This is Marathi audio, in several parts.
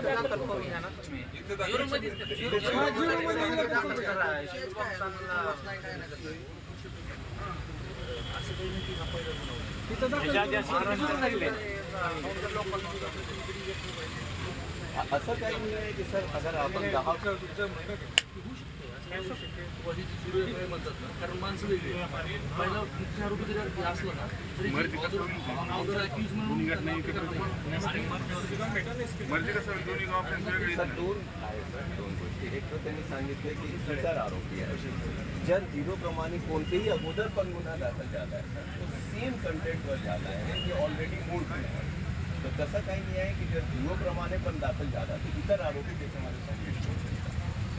असं काही नाही की असं काही नाही की सर अगर आपण दहा कारण माणसं वेगळी. पहिला जरी एक तर त्यांनी जर कोणतेही अगोदर पण गुन्हा तो सेम कंटेंटवर झाला आहे जे ऑलरेडी मूळ तर तसं काही नाही जर झिरो प्रमाणे दाखल झाला तर इतर आरोपी त्याच्यामध्ये संमिष्ट होऊ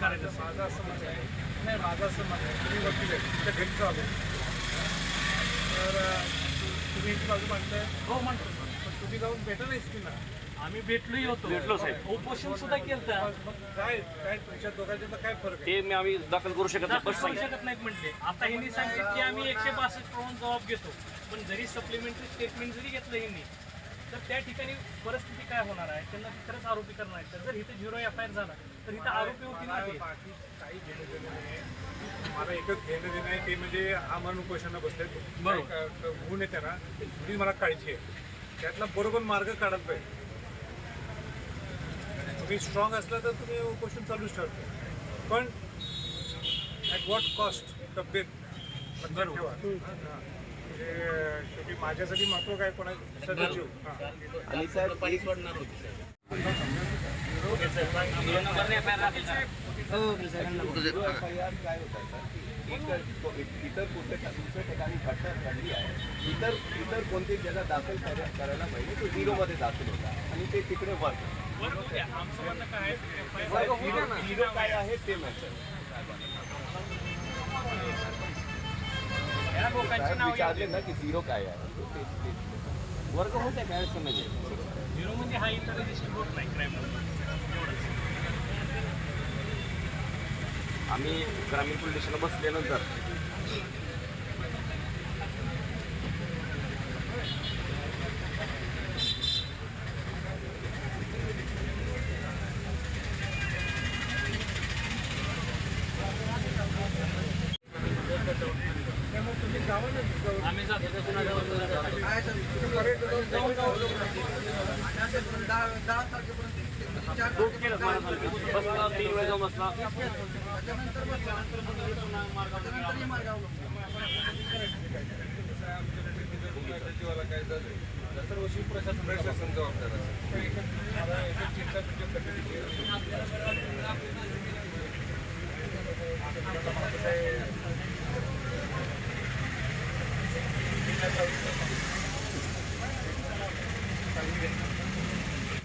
नाही माझं असं मत आहे. नाही माझं असं मत आहे. तुम्ही वकील आहे तुमच्या घरी चालू आहे. तर तुम्ही एक बाजू मांडताय? हो म्हणतो पण तुम्ही जाऊन भेटा नाही स्कीमला आम्ही भेटलोही होतो. भेटलो साहेब. उपोषण सुद्धा केलं मग काय काय तुमच्या दोघांच्यात काय फरक आहे? ते मी आम्ही दाखल करू शकत नाही. दाखल करू सांगितलं शकत नाहीत म्हटले आता यांनी सांगितलं की आम्ही एकशे बासष्ट प्रमाण जबाब घेतो. पण जरी सप्लिमेंटरी स्टेटमेंट जरी घेतलं यांनी तर त्या ठिकाणी परिस्थिती काय होणार आहे? त्यांना खरंच आरोपी करणार आहे तर जर इथे झिरो एफ आय आर झाला तर इथं आरोपी होती नाही काही घेणं देणं नाही. मला एकच घेणं देणं आहे ते म्हणजे आमरण उपोषणं बसले होऊन येते ना थोडी मला काळजी आहे. त्यातला बरोबर मार्ग काढत पाहिजे. तुम्ही स्ट्रॉंग असला तर तुम्ही उपोषण चालूच ठेवतो पण ॲट वॉट कॉस्ट तब्येत? ठेवा. शेवटी माझ्यासाठी महत्त्व काय? कोणा दुसऱ्याचा जीव हां. आणि साहेब आर काय होतं इतर कुठे दुसऱ्या ठिकाणी घटना घडली आहे? इतर इतर कोणती जगा दाखल करा- करायला पाहिजे तो झिरोमध्ये दाखल होता आणि ते तिकडे वर्ग झिरो काय आहे. ते मॅटर लोकांची नाव विचारले ना की झिरो काय आहे? वर्ग होते काय समजे? झिरो म्हणजे हा इतर होत नाही क्राईम आम्ही ग्रामीण पोलीस स्टेशनला बसल्यानंतर त्यामुळे तुम्ही जावं ना जाऊन. आम्ही जातो त्या गुन्हा परेड जाऊन जाऊन दोन केलं मला सांगितलं. बसला तीन वेळा जाऊन बसला दरवर्षी प्रशासन प्रशासन जबाबदार असतं चिंता तुमच्या